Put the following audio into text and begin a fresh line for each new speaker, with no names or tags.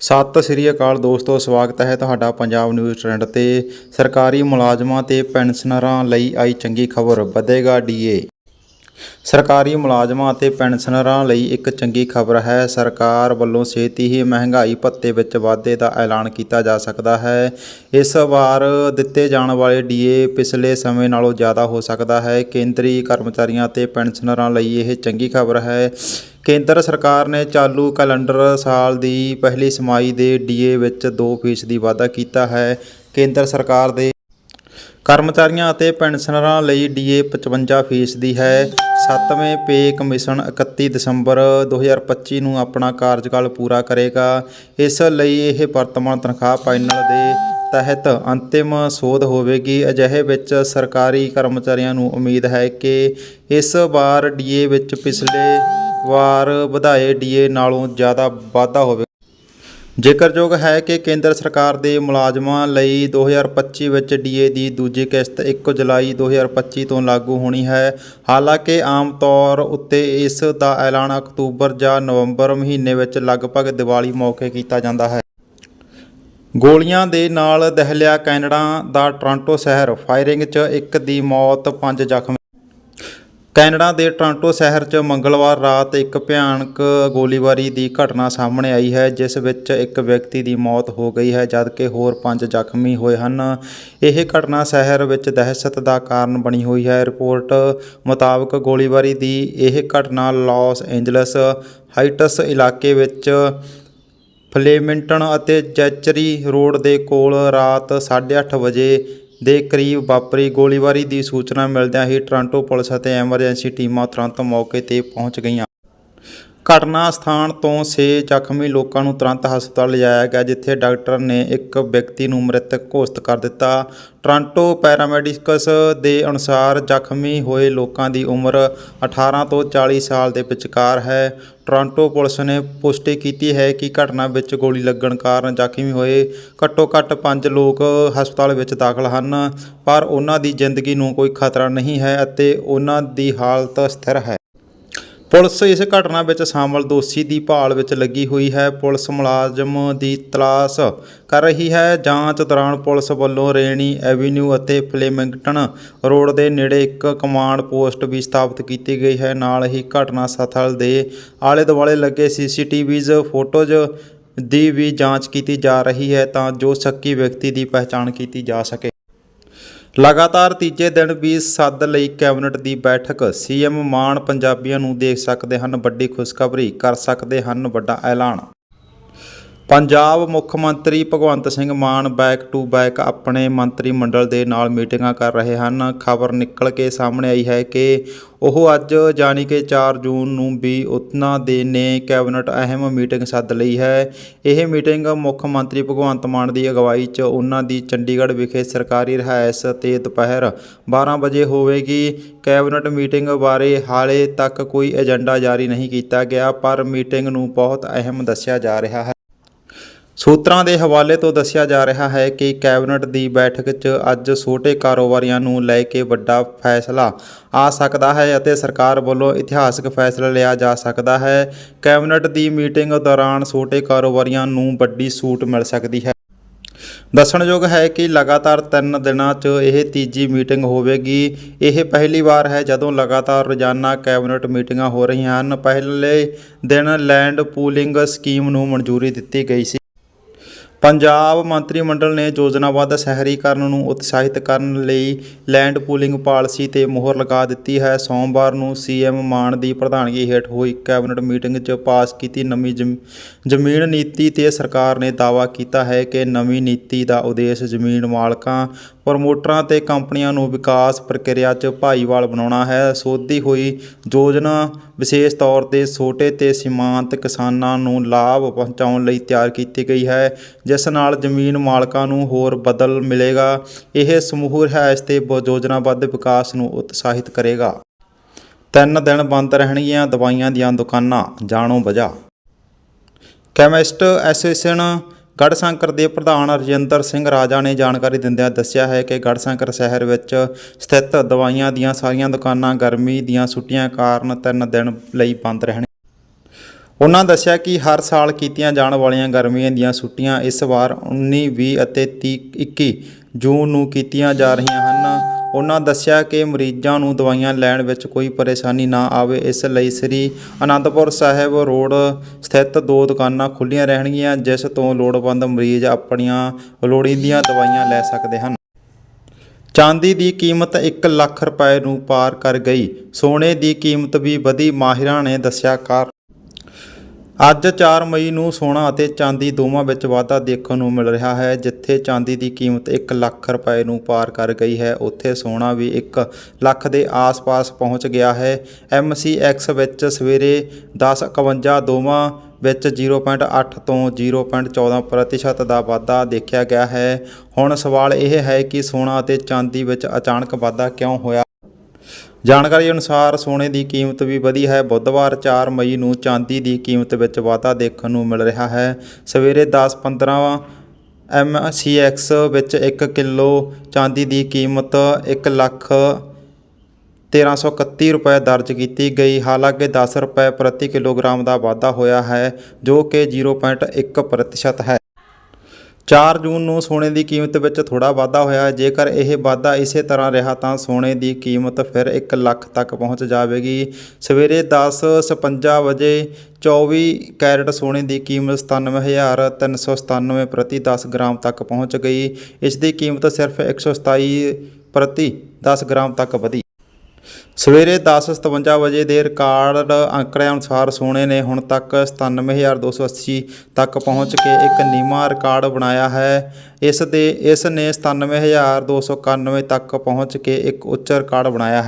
ਸਤਿ ਸ੍ਰੀ ਅਕਾਲ ਦੋਸਤੋ, ਸਵਾਗਤ ਹੈ ਤੁਹਾਡਾ ਪੰਜਾਬ ਨਿਊਜ਼ ਟ੍ਰੈਂਡ ਤੇ। ਸਰਕਾਰੀ ਮੁਲਾਜ਼ਮਾਂ ਤੇ ਪੈਨਸ਼ਨਰਾਂ ਲਈ ਆਈ ਚੰਗੀ ਖਬਰ, ਵਧੇਗਾ ਡੀਏ ਸਰਕਾਰੀ ਮੁਲਾਜ਼ਮਾਂ ਅਤੇ ਪੈਨਸ਼ਨਰਾਂ ਲਈ ਇੱਕ ਚੰਗੀ ਖਬਰ ਹੈ, ਸਰਕਾਰ ਵੱਲੋਂ ਛੇਤੀ ਹੀ ਮਹਿੰਗਾਈ ਭੱਤੇ ਵਿੱਚ ਵਾਧੇ ਦਾ ਐਲਾਨ ਕੀਤਾ ਜਾ ਸਕਦਾ ਹੈ। ਇਸ ਵਾਰ ਦਿੱਤੇ ਜਾਣ ਵਾਲੇ ਡੀਏ ਪਿਛਲੇ ਸਮੇਂ ਨਾਲੋਂ ਜ਼ਿਆਦਾ ਹੋ ਸਕਦਾ ਹੈ। ਕੇਂਦਰੀ ਕਰਮਚਾਰੀਆਂ ਅਤੇ ਪੈਨਸ਼ਨਰਾਂ ਲਈ ਇਹ ਚੰਗੀ ਖਬਰ ਹੈ। ਕੇਂਦਰ ਸਰਕਾਰ ਨੇ ਚਾਲੂ ਕੈਲੰਡਰ ਸਾਲ ਦੀ ਪਹਿਲੀ ਸਮਾਈ ਦੇ ਡੀਏ ਵਿੱਚ 2 ਫੀਸਦੀ ਵਾਧਾ ਕੀਤਾ ਹੈ। ਕੇਂਦਰ ਸਰਕਾਰ ਦੇ ਕਰਮਚਾਰੀਆਂ ਅਤੇ ਪੈਨਸ਼ਨਰਾਂ ਲਈ ਡੀਏ 55% ਦੀ ਹੈ। ਸੱਤਵੇਂ ਪੇ ਕਮਿਸ਼ਨ 31 ਦਸੰਬਰ 2025 ਨੂੰ ਆਪਣਾ ਕਾਰਜਕਾਲ ਪੂਰਾ ਕਰੇਗਾ। ਇਸ ਲਈ ਇਹ ਵਰਤਮਾਨ ਤਨਖਾਹ ਪੈਨਲ ਦੇ ਤਹਿਤ ਅੰਤਿਮ ਸੋਧ ਹੋਵੇਗੀ। ਅਜਿਹੇ ਵਿੱਚ ਸਰਕਾਰੀ ਕਰਮਚਾਰੀਆਂ ਨੂੰ ਉਮੀਦ ਹੈ ਕਿ ਇਸ ਵਾਰ ਡੀਏ ਵਿੱਚ ਪਿਛਲੇ ਵਾਰ ਵਧਾਏ ਡੀਏ ਨਾਲੋਂ ਜ਼ਿਆਦਾ ਵਾਧਾ ਹੋਵੇ। ਜ਼ਿਕਰਯੋਗ ਹੈ ਕਿ ਕੇਂਦਰ ਸਰਕਾਰ ਦੇ ਮੁਲਾਜ਼ਮਾਂ ਲਈ 2025 ਵਿੱਚ ਡੀਏ ਦੀ ਦੂਜੀ ਕਿਸ਼ਤ 1 ਜੁਲਾਈ 2025 ਤੋਂ ਲਾਗੂ ਹੋਣੀ ਹੈ। ਹਾਲਾਂਕਿ ਆਮ ਤੌਰ ਉੱਤੇ ਇਸ ਦਾ ਐਲਾਨ ਅਕਤੂਬਰ ਜਾਂ ਨਵੰਬਰ ਮਹੀਨੇ ਵਿੱਚ ਲਗਭਗ ਦੀਵਾਲੀ ਮੌਕੇ ਕੀਤਾ ਜਾਂਦਾ ਹੈ। ਗੋਲੀਆਂ ਦੇ ਨਾਲ ਦਹਿਲਿਆ ਕੈਨੇਡਾ ਦਾ ਟੋਰਾਂਟੋ ਸ਼ਹਿਰ, ਫਾਇਰਿੰਗ 'ਚ ਇੱਕ ਦੀ ਮੌਤ, ਪੰਜ ਜ਼ਖਮੀ। ਕੈਨੇਡਾ ਦੇ ਟੋਰਾਂਟੋ ਸ਼ਹਿਰ 'ਚ ਮੰਗਲਵਾਰ ਰਾਤ ਇੱਕ ਭਿਆਨਕ ਗੋਲੀਬਾਰੀ ਦੀ ਘਟਨਾ ਸਾਹਮਣੇ ਆਈ ਹੈ, ਜਿਸ ਵਿੱਚ ਇੱਕ ਵਿਅਕਤੀ ਦੀ ਮੌਤ ਹੋ ਗਈ ਹੈ, ਜਦਕਿ ਹੋਰ ਪੰਜ ਜ਼ਖਮੀ ਹੋਏ ਹਨ। ਇਹ ਘਟਨਾ ਸ਼ਹਿਰ ਵਿੱਚ ਦਹਿਸ਼ਤ ਦਾ ਕਾਰਨ ਬਣੀ ਹੋਈ ਹੈ। ਰਿਪੋਰਟ ਮੁਤਾਬਕ ਗੋਲੀਬਾਰੀ ਦੀ ਇਹ ਘਟਨਾ ਲਾਸ ਏਂਜਲਸ ਹਾਈਟਸ ਇਲਾਕੇ ਵਿੱਚ ਫਲੇਮਿੰਟਨ ਅਤੇ ਜੈਚਰੀ ਰੋਡ ਦੇ ਕੋਲ ਰਾਤ 8:30 ਵਜੇ ਦੇ ਕਰੀਬ ਵਾਪਰੀ ਗੋਲੀਬਾਰੀ ਦੀ ਸੂਚਨਾ ਮਿਲਦਿਆਂ ਹੀ ਟੋਰਾਂਟੋ ਪੁਲਿਸ ਅਤੇ ਐਮਰਜੈਂਸੀ ਟੀਮਾਂ ਤੁਰੰਤ ਮੌਕੇ ਤੇ ਪਹੁੰਚ ਗਈਆਂ। ਘਟਨਾ ਸਥਾਨ ਤੋਂ 6 ਜ਼ਖਮੀ ਲੋਕਾਂ ਨੂੰ ਤੁਰੰਤ ਹਸਪਤਾਲ ਲਿਜਾਇਆ ਗਿਆ, ਜਿੱਥੇ ਡਾਕਟਰ ਨੇ ਇੱਕ ਵਿਅਕਤੀ ਨੂੰ ਮ੍ਰਿਤਕ ਘੋਸ਼ਿਤ ਕਰ ਦਿੱਤਾ। ਟੋਰਾਂਟੋ ਪੈਰਾਮੈਡਿਕਸ ਦੇ ਅਨੁਸਾਰ ਜ਼ਖਮੀ ਹੋਏ ਲੋਕਾਂ ਦੀ ਉਮਰ 18 ਤੋਂ 40 ਸਾਲ ਦੇ ਵਿਚਕਾਰ ਹੈ। ਟੋਰਾਂਟੋ ਪੁਲਿਸ ਨੇ ਪੁਸ਼ਟੀ ਕੀਤੀ ਹੈ ਕਿ ਘਟਨਾ ਵਿੱਚ ਗੋਲੀ ਲੱਗਣ ਕਾਰਨ ਜ਼ਖਮੀ ਹੋਏ ਘੱਟੋ ਘੱਟ 5 ਲੋਕ ਹਸਪਤਾਲ ਵਿੱਚ ਦਾਖਲ ਹਨ, ਪਰ ਉਹਨਾਂ ਦੀ ਜ਼ਿੰਦਗੀ ਨੂੰ ਕੋਈ ਖਤਰਾ ਨਹੀਂ ਹੈ ਅਤੇ ਉਹਨਾਂ ਦੀ ਹਾਲਤ ਸਥਿਰ ਹੈ। ਪੁਲਿਸ ਇਸ ਘਟਨਾ ਵਿੱਚ ਸ਼ਾਮਲ ਦੋਸ਼ੀ ਦੀ ਭਾਲ ਵਿੱਚ ਲੱਗੀ ਹੋਈ ਹੈ। ਪੁਲਿਸ ਮੁਲਾਜ਼ਮ ਦੀ ਤਲਾਸ਼ ਕਰ ਰਹੀ ਹੈ। ਜਾਂਚ ਦੌਰਾਨ ਪੁਲਿਸ ਵੱਲੋਂ ਰੇਣੀ ਐਵੀਨਿਊ ਅਤੇ ਫਲੇਮਿੰਗਟਨ ਰੋਡ ਦੇ ਨੇੜੇ ਇੱਕ ਕਮਾਂਡ ਪੋਸਟ ਵੀ ਸਥਾਪਿਤ ਕੀਤੀ ਗਈ ਹੈ। ਨਾਲ ਹੀ ਘਟਨਾ ਸਥਲ ਦੇ ਆਲੇ ਦੁਆਲੇ ਲੱਗੇ ਸੀਸੀਟੀਵੀਜ਼ ਫੋਟੋਜ਼ ਦੀ ਵੀ ਜਾਂਚ ਕੀਤੀ ਜਾ ਰਹੀ ਹੈ ਤਾਂ ਜੋ ਸ਼ੱਕੀ ਵਿਅਕਤੀ ਦੀ ਪਛਾਣ ਕੀਤੀ ਜਾ ਸਕੇ। ਲਗਾਤਾਰ ਤੀਜੇ ਦਿਨ ਵੀ ਸੱਦ ਲਈ ਕੈਬਨਿਟ ਦੀ ਬੈਠਕ। ਸੀਐਮ ਮਾਨ ਪੰਜਾਬੀਆਂ ਨੂੰ ਦੇਖ ਸਕਦੇ ਹਨ ਵੱਡੀ ਖੁਸ਼ਖਬਰੀ, ਕਰ ਸਕਦੇ ਹਨ ਵੱਡਾ ਐਲਾਨ। ਪੰਜਾਬ ਮੁੱਖ ਮੰਤਰੀ Bhagwant Singh Mann back to back ਆਪਣੇ ਮੰਤਰੀ ਮੰਡਲ ਦੇ ਨਾਲ ਮੀਟਿੰਗਾਂ ਕਰ ਰਹੇ ਹਨ। ਖਬਰ ਨਿਕਲ ਕੇ ਸਾਹਮਣੇ ਆਈ ਹੈ ਕਿ ਉਹ ਅੱਜ ਜਾਣੀ ਕਿ 4 ਜੂਨ ਨੂੰ ਵੀ ਉਤਨਾ ਦੇ ਨੇ ਕੈਬਨਿਟ ਅਹਿਮ ਮੀਟਿੰਗ ਸੱਦ ਲਈ ਹੈ। ਇਹ ਮੀਟਿੰਗ ਮੁੱਖ ਮੰਤਰੀ ਭਗਵੰਤ ਮਾਨ ਦੀ ਅਗਵਾਈ 'ਚ ਉਹਨਾਂ ਦੀ ਚੰਡੀਗੜ੍ਹ ਵਿਖੇ ਸਰਕਾਰੀ ਰਿਹਾਇਸ਼ ਤੇ ਦੁਪਹਿਰ 12 ਵਜੇ ਹੋਵੇਗੀ। ਕੈਬਨਿਟ ਮੀਟਿੰਗ ਬਾਰੇ ਹਾਲੇ ਤੱਕ ਕੋਈ ਏਜੰਡਾ ਜਾਰੀ ਨਹੀਂ ਕੀਤਾ ਗਿਆ, ਪਰ ਮੀਟਿੰਗ ਨੂੰ ਬਹੁਤ ਅਹਿਮ ਦੱਸਿਆ ਜਾ ਰਿਹਾ ਹੈ। ਸੂਤਰਾਂ ਦੇ ਹਵਾਲੇ ਤੋਂ ਦੱਸਿਆ ਜਾ ਰਿਹਾ ਹੈ ਕਿ ਕੈਬਨਿਟ ਦੀ ਬੈਠਕ 'ਚ ਅੱਜ ਛੋਟੇ ਕਾਰੋਬਾਰੀਆਂ ਨੂੰ ਲੈ ਕੇ ਵੱਡਾ ਫੈਸਲਾ ਆ ਸਕਦਾ ਹੈ ਅਤੇ ਸਰਕਾਰ ਵੱਲੋਂ ਇਤਿਹਾਸਕ ਫੈਸਲਾ ਲਿਆ ਜਾ ਸਕਦਾ ਹੈ। ਕੈਬਨਿਟ ਦੀ ਮੀਟਿੰਗ ਦੌਰਾਨ ਛੋਟੇ ਕਾਰੋਬਾਰੀਆਂ ਨੂੰ ਵੱਡੀ ਛੂਟ ਮਿਲ ਸਕਦੀ ਹੈ। ਦੱਸਣਯੋਗ ਹੈ ਕਿ ਲਗਾਤਾਰ 3 ਦਿਨਾਂ 'ਚ ਇਹ ਤੀਜੀ ਮੀਟਿੰਗ ਹੋਵੇਗੀ। ਇਹ ਪਹਿਲੀ ਵਾਰ ਹੈ ਜਦੋਂ ਲਗਾਤਾਰ ਰੋਜ਼ਾਨਾ ਕੈਬਨਿਟ ਮੀਟਿੰਗਾਂ ਹੋ ਰਹੀਆਂ ਹਨ। ਪਹਿਲੇ ਦਿਨ ਲੈਂਡ ਪੂਲਿੰਗ ਸਕੀਮ ਨੂੰ ਮਨਜ਼ੂਰੀ ਦਿੱਤੀ ਗਈ ਸੀ। ਪੰਜਾਬ ਮੰਤਰੀ ਮੰਡਲ ਨੇ ਯੋਜਨਾਬੱਧ ਸ਼ਹਿਰੀਕਰਨ ਨੂੰ ਉਤਸ਼ਾਹਿਤ ਕਰਨ ਲਈ ਲੈਂਡ ਪੂਲਿੰਗ ਪਾਲਿਸੀ ਤੇ ਮੋਹਰ ਲਗਾ ਦਿੱਤੀ ਹੈ। ਸੋਮਵਾਰ ਨੂੰ ਸੀਐਮ ਮਾਨ ਦੀ ਪ੍ਰਧਾਨਗੀ ਹੇਠ ਹੋਈ ਕੈਬਨਿਟ ਮੀਟਿੰਗ 'ਚ ਪਾਸ ਕੀਤੀ ਨਵੀਂ ਜ਼ਮ- ਜ਼ਮੀਨ ਨੀਤੀ ਤੇ ਸਰਕਾਰ ਨੇ ਦਾਅਵਾ ਕੀਤਾ ਹੈ ਕਿ ਨਵੀਂ ਨੀਤੀ ਦਾ ਉਦੇਸ਼ ਜ਼ਮੀਨ ਮਾਲਕਾਂ ਪ੍ਰਮੋਟਰਾਂ ਤੇ ਕੰਪਨੀਆਂ ਨੂੰ ਵਿਕਾਸ ਪ੍ਰਕਿਰਿਆ 'ਚ ਭਾਈਵਾਲ ਬਣਾਉਣਾ ਹੈ। ਸੋਧੀ ਹੋਈ ਯੋਜਨਾ ਵਿਸ਼ੇਸ਼ ਤੌਰ ਤੇ ਛੋਟੇ ਤੇ ਸੀਮਾਂਤ ਕਿਸਾਨਾਂ ਨੂੰ ਲਾਭ ਪਹੁੰਚਾਉਣ ਲਈ ਤਿਆਰ ਕੀਤੀ ਗਈ ਹੈ, ਜਿਸ ਨਾਲ ਜ਼ਮੀਨ ਮਾਲਕਾਂ ਨੂੰ ਹੋਰ ਬਦਲ ਮਿਲੇਗਾ। ਇਹ ਸਮੂਹ ਰਿਹਾਇਸ਼ ਤੇ ਬ- ਯੋਜਨਾਬੱਧ ਵਿਕਾਸ ਨੂੰ ਉਤਸ਼ਾਹਿਤ ਕਰੇਗਾ। ਤਿੰਨ ਦਿਨ ਬੰਦ ਰਹਿਣਗੀਆਂ ਦਵਾਈਆਂ ਦੀਆਂ ਦੁਕਾਨਾਂ। ਜਾਣੋ ਵਜ੍ਹਾ। ਕੈਮਿਸਟ ਐਸੋਸੀਏਸ਼ਨ ਗੜ੍ਹਸ਼ੰਕਰ ਦੇ ਪ੍ਰਧਾਨ ਰਜਿੰਦਰ ਸਿੰਘ ਰਾਜਾ ਨੇ ਜਾਣਕਾਰੀ ਦਿੰਦਿਆਂ ਦੱਸਿਆ ਹੈ ਕਿ ਗੜ੍ਹਸ਼ੰਕਰ ਸ਼ਹਿਰ ਵਿੱਚ ਸਥਿਤ ਦਵਾਈਆਂ ਦੀਆਂ ਸਾਰੀਆਂ ਦੁਕਾਨਾਂ ਗਰਮੀ ਦੀਆਂ ਛੁੱਟੀਆਂ ਕਾਰਨ ਤਿੰਨ ਦਿਨ ਲਈ ਬੰਦ ਰਹਿਣ। ਉਹਨਾਂ ਦੱਸਿਆ ਕਿ ਹਰ ਸਾਲ ਕੀਤੀਆਂ ਜਾਣ ਵਾਲੀਆਂ ਗਰਮੀਆਂ ਦੀਆਂ ਛੁੱਟੀਆਂ ਇਸ ਵਾਰ 19 20 ਅਤੇ 30 21 ਜੂਨ ਨੂੰ ਕੀਤੀਆਂ ਜਾ ਰਹੀਆਂ ਹਨ। ਉਹਨਾਂ ਦੱਸਿਆ ਕਿ ਮਰੀਜ਼ਾਂ ਨੂੰ ਦਵਾਈਆਂ ਲੈਣ ਵਿੱਚ ਕੋਈ ਪਰੇਸ਼ਾਨੀ ਨਾ ਆਵੇ। ਇਸ ਲਈ ਸ੍ਰੀ ਅਨੰਦਪੁਰ ਸਾਹਿਬ ਰੋਡ ਸਥਿਤ ਦੋ ਦੁਕਾਨਾਂ ਖੁੱਲ੍ਹੀਆਂ ਰਹਿਣਗੀਆਂ, ਜਿਸ ਤੋਂ ਲੋੜਵੰਦ ਮਰੀਜ਼ ਆਪਣੀਆਂ ਲੋੜੀਂਦੀਆਂ ਦਵਾਈਆਂ ਲੈ ਸਕਦੇ ਹਨ। ਚਾਂਦੀ ਦੀ ਕੀਮਤ 1 ਲੱਖ ਰੁਪਏ ਨੂੰ ਪਾਰ ਕਰ ਗਈ। ਸੋਨੇ ਦੀ ਕੀਮਤ ਵੀ ਵਧੀ, ਮਾਹਿਰਾਂ ਨੇ ਦੱਸਿਆ ਕਾਰ ਅੱਜ 4 ਮਈ ਨੂੰ ਸੋਨਾ ਅਤੇ ਚਾਂਦੀ ਦੋਵਾਂ ਵਿੱਚ ਵਾਧਾ ਦੇਖਣ ਨੂੰ ਮਿਲ ਰਿਹਾ ਹੈ, ਜਿੱਥੇ ਚਾਂਦੀ ਦੀ ਕੀਮਤ 1 ਲੱਖ ਰੁਪਏ ਨੂੰ ਪਾਰ ਕਰ ਗਈ ਹੈ। ਉੱਥੇ ਸੋਨਾ ਵੀ 1 ਲੱਖ ਦੇ ਆਸ-ਪਾਸ ਪਹੁੰਚ ਗਿਆ ਹੈ। MCX ਵਿੱਚ ਸਵੇਰੇ 10:51 ਦੋਵਾਂ ਵਿੱਚ 0.8 ਤੋਂ 0.14 ਪ੍ਰਤੀਸ਼ਤ ਦਾ ਵਾਧਾ ਦੇਖਿਆ ਗਿਆ ਹੈ। ਹੁਣ ਸਵਾਲ ਇਹ ਹੈ ਕਿ ਸੋਨਾ ਅਤੇ ਚਾਂਦੀ ਵਿੱਚ ਅਚਾਨਕ ਵਾਧਾ ਕਿਉਂ ਹੋਇਆ? ਜਾਣਕਾਰੀ ਅਨੁਸਾਰ ਸੋਨੇ ਦੀ ਕੀਮਤ ਵੀ ਵਧੀ ਹੈ। ਬੁੱਧਵਾਰ 4 ਮਈ ਨੂੰ ਚਾਂਦੀ ਦੀ ਕੀਮਤ ਵਿੱਚ ਵਾਧਾ ਦੇਖਣ ਨੂੰ ਮਿਲ ਰਿਹਾ ਹੈ। ਸਵੇਰੇ 10:15 MCX ਵਿੱਚ 1 ਕਿਲੋ ਚਾਂਦੀ ਦੀ ਕੀਮਤ 1 ਲੱਖ 1331 ਰੁਪਏ ਦਰਜ ਕੀਤੀ ਗਈ। ਹਾਲਾਂਕਿ 10 ਰੁਪਏ ਪ੍ਰਤੀ ਕਿਲੋਗ੍ਰਾਮ ਦਾ ਵਾਧਾ ਹੋਇਆ ਹੈ, ਜੋ ਕਿ 0.1 ਪ੍ਰਤੀਸ਼ਤ ਹੈ। 4 ਜੂਨ ਨੂੰ ਸੋਨੇ ਦੀ ਕੀਮਤ ਵਿੱਚ ਥੋੜਾ ਵਾਧਾ ਹੋਇਆ ਜੇਕਰ ਇਹ ਵਾਧਾ ਇਸੇ ਤਰ੍ਹਾਂ ਰਿਹਾ ਤਾਂ ਸੋਨੇ ਦੀ ਕੀਮਤ ਫਿਰ 1 ਲੱਖ ਤੱਕ ਪਹੁੰਚ ਜਾਵੇਗੀ। ਸਵੇਰੇ 10:56 ਵਜੇ 24 ਕੈਰਟ ਸੋਨੇ ਦੀ ਕੀਮਤ 97397 ਪ੍ਰਤੀ 10 ਗ੍ਰਾਮ ਤੱਕ ਪਹੁੰਚ ਗਈ। ਇਸ ਦੀ ਕੀਮਤ ਸਿਰਫ 127 ਪ੍ਰਤੀ 10 ਗ੍ਰਾਮ ਤੱਕ ਵਧੀ। ਸਵੇਰੇ 10:57 ਵਜੇ ਦੇ ਰਿਕਾਰਡ ਅੰਕੜਿਆਂ ਅਨੁਸਾਰ ਸੋਨੇ ਨੇ ਹੁਣ ਤੱਕ 97280 ਤੱਕ ਪਹੁੰਚ ਕੇ ਇੱਕ ਨੀਵਾਂ ਰਿਕਾਰਡ ਬਣਾਇਆ ਹੈ। ਇਸ ਦੇ, ਇਸ ਨੇ 97291 ਤੱਕ ਪਹੁੰਚ ਕੇ ਇੱਕ ਉੱਚ ਰਿਕਾਰਡ ਬਣਾਇਆ ਹੈ।